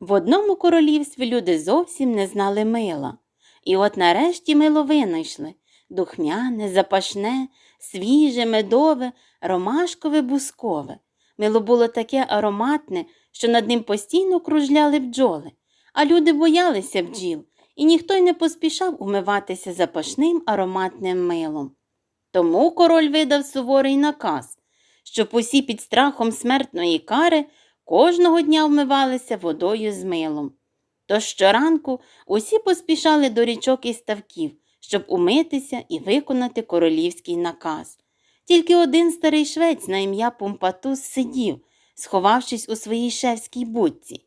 В одному королівстві люди зовсім не знали мила. І от нарешті мило винайшли духмяне, запашне, свіже, медове, ромашкове, бускове. Мило було таке ароматне, що над ним постійно кружляли бджоли, а люди боялися бджіл, і ніхто й не поспішав умиватися запашним ароматним милом. Тому король видав суворий наказ, щоб усі під страхом смертної кари кожного дня вмивалися водою з милом. Тож щоранку усі поспішали до річок і ставків, щоб умитися і виконати королівський наказ. Тільки один старий швець на ім'я Пумпатус сидів, сховавшись у своїй шевській будці.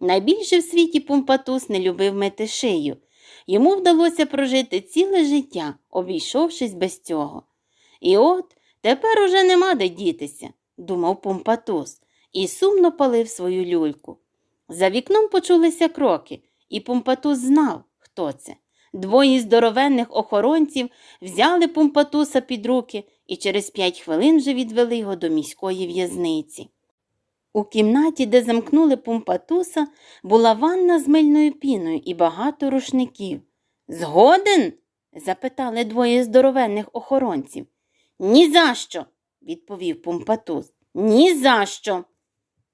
Найбільше в світі Пумпатус не любив мити шию. Йому вдалося прожити ціле життя, обійшовшись без цього. І от тепер уже нема де дітися, думав Пумпатус, і сумно палив свою люльку. За вікном почулися кроки, і Пумпатус знав, хто це. Двоє здоровенних охоронців взяли Пумпатуса під руки і через п'ять хвилин вже відвели його до міської в'язниці. У кімнаті, де замкнули Пумпатуса, була ванна з мильною піною і багато рушників. Згоден? запитали двоє здоровенних охоронців. «Ні за що!» – відповів Пумпатус. «Ні за що!»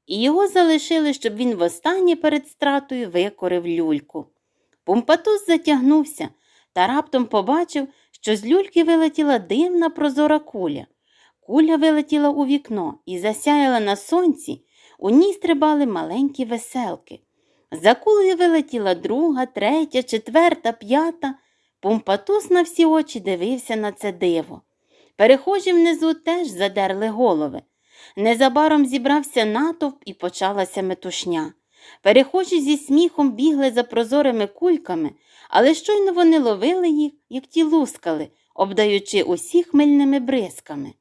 І його залишили, щоб він востаннє перед стратою викорив люльку. Пумпатус затягнувся та раптом побачив, що з люльки вилетіла дивна прозора куля. Куля вилетіла у вікно і засяяла на сонці, у ній стрибали маленькі веселки. За кулею вилетіла друга, третя, четверта, п'ята. Пумпатус на всі очі дивився на це диво. Перехожі внизу теж задерли голови. Незабаром зібрався натовп і почалася метушня. Перехожі зі сміхом бігли за прозорими кульками, але щойно вони ловили їх, як ті лускали, обдаючи усіх мильними бризками.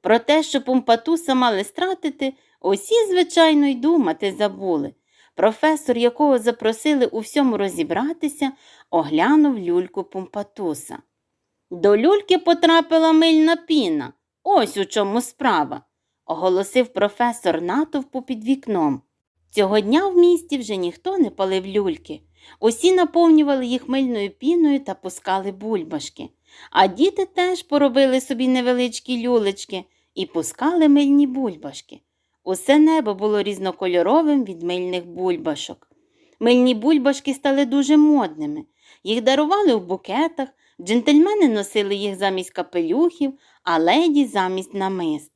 Про те, що Пумпатуса мали стратити, усі, звичайно, й думати забули. Професор, якого запросили у всьому розібратися, оглянув люльку Пумпатуса. До люльки потрапила мильна піна. Ось у чому справа, оголосив професор натовпу під вікном. Цього дня в місті вже ніхто не палив люльки. Усі наповнювали їх мильною піною та пускали бульбашки. А діти теж поробили собі невеличкі люлечки і пускали мильні бульбашки. Усе небо було різнокольоровим від мильних бульбашок. Мильні бульбашки стали дуже модними. Їх дарували в букетах, джентльмени носили їх замість капелюхів, а леді замість намист.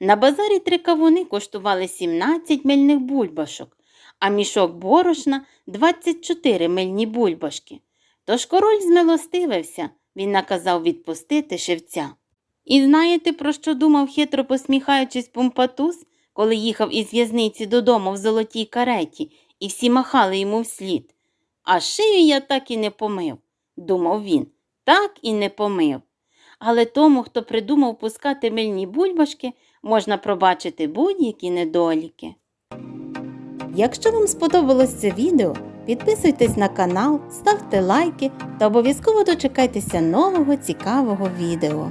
На базарі три кавуни коштували 17 мильних бульбашок, а мішок борошна 24 мильні бульбашки. Тож король змилостивився, він наказав відпустити шевця. І знаєте, про що думав, хитро посміхаючись Пумпатус, коли їхав із в'язниці додому в золотій кареті, і всі махали йому вслід. А шию я так і не помив, думав він, так і не помив. Але тому, хто придумав пускати мильні бульбашки, можна пробачити будь-які недоліки. Якщо вам сподобалось це відео, підписуйтесь на канал, ставте лайки та обов'язково дочекайтеся нового цікавого відео.